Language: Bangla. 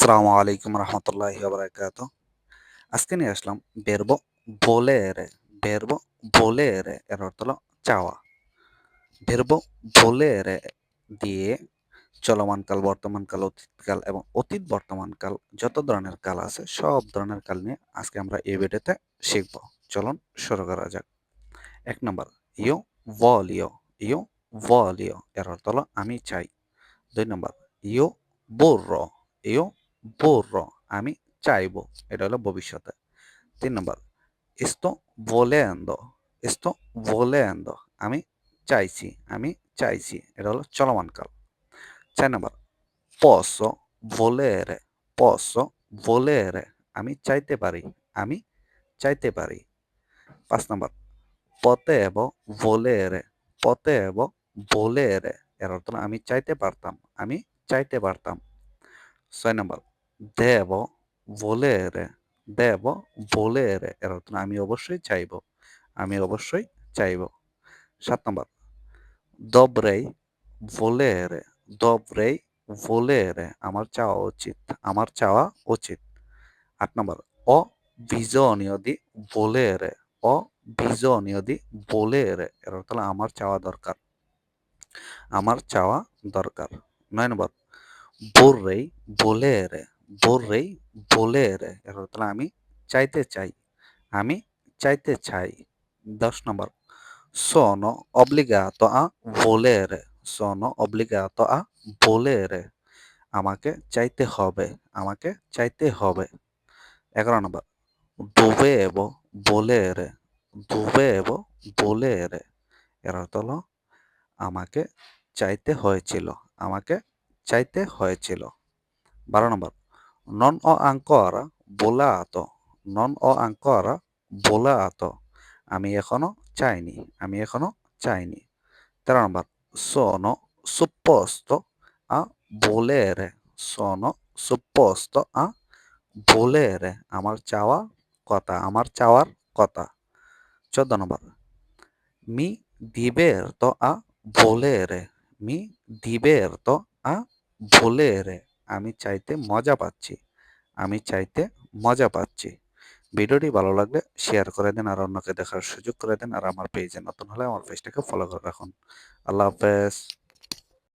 আসসালামু আলাইকুম রহমতুল্লাহি বারাকাত আজকে নিয়ে আসলাম বেরবো ভোলেরে বেরবো ভোলেরে এর অর্থ হলো চাওয়া। বেরবো ভোলেরে দিয়ে চলমান কাল, বর্তমান কাল অতীতকাল এবং অতীত বর্তমান কাল যত ধরনের কাল আছে সব ধরনের কাল নিয়ে আজকে আমরা এই ভিডিওতে শিখব। চলুন শুরু করা যাক। এক নম্বর ইও ভলিও ইও ভলিও এর অর্থ হলো আমি চাই। দুই নম্বর ইও বোর্র ইও বোর্র আমি চাইব। এটা হলো ভবিষ্যতে। তিন নম্বর, ইস্তো ভোলেন্দ ইস্তো ভোলেন্দ, আমি চাইছি আমি চাইছি। এটা হলো চলমান কাল। চার নম্বর, পসো ভোলেরে বলে রে আমি চাইতে পারি, আমি চাইতে পারি। পাঁচ নম্বর, পতেব ভোলেরে বলে রে এর অর্থ আমি চাইতে পারতাম, আমি চাইতে পারতাম। ছয় নম্বর দেব ভোলেরে দেব ভোলেরে এর অর্থ আমি অবশ্যই চাইব, আমি অবশ্যই চাইব। সাত নম্বর, দবরেই ভোলেরে দবরেই ভোলেরে আমার চাওয়া উচিত, আমার চাওয়া উচিত। আট নম্বর অ বিজনীয় দি ভোলেরে অ বিজনীয় দি ভোলেরে এর অর্থ আমার চাওয়া দরকার, আমার চাওয়া দরকার। নয় নম্বর, বোর্রেই ভোলেরে বোর্রেই ভোলেরে এর অর্থ হলো আমি চাইতে চাই আমি চাইতে চাই দশ নম্বর sono obbligato a volere sono obbligato a volere আমাকে চাইতে হবে আমাকে চাইতে হবে। এগারো নম্বর dovevo volere dovevo volere এর অর্থ হলো আমাকে চাইতে হয়েছিল আমাকে চাইতে হয়েছিল। বারো নম্বর non ho ancora volato non ho ancora volato আমি এখনও চাইনি আমি এখনও চাইনি তেরো নম্বর sono supposto a volere sono supposto a volere আমার চাওয়া কথা আমার চাওয়ার কথা চোদ্দ নম্বর mi diverto a volere mi diverto a volere আমি চাইতে মজা পাচ্ছি। আমি চাইতে মজা পাচ্ছি। ভিডিওটি ভালো লাগলে শেয়ার করে দেন আর অন্যকে দেখার সুযোগ করে দেন আর আমার পেজে নতুন হলে আমার পেজটাকে ফলো করে রাখুন। আল্লাহ হাফেজ।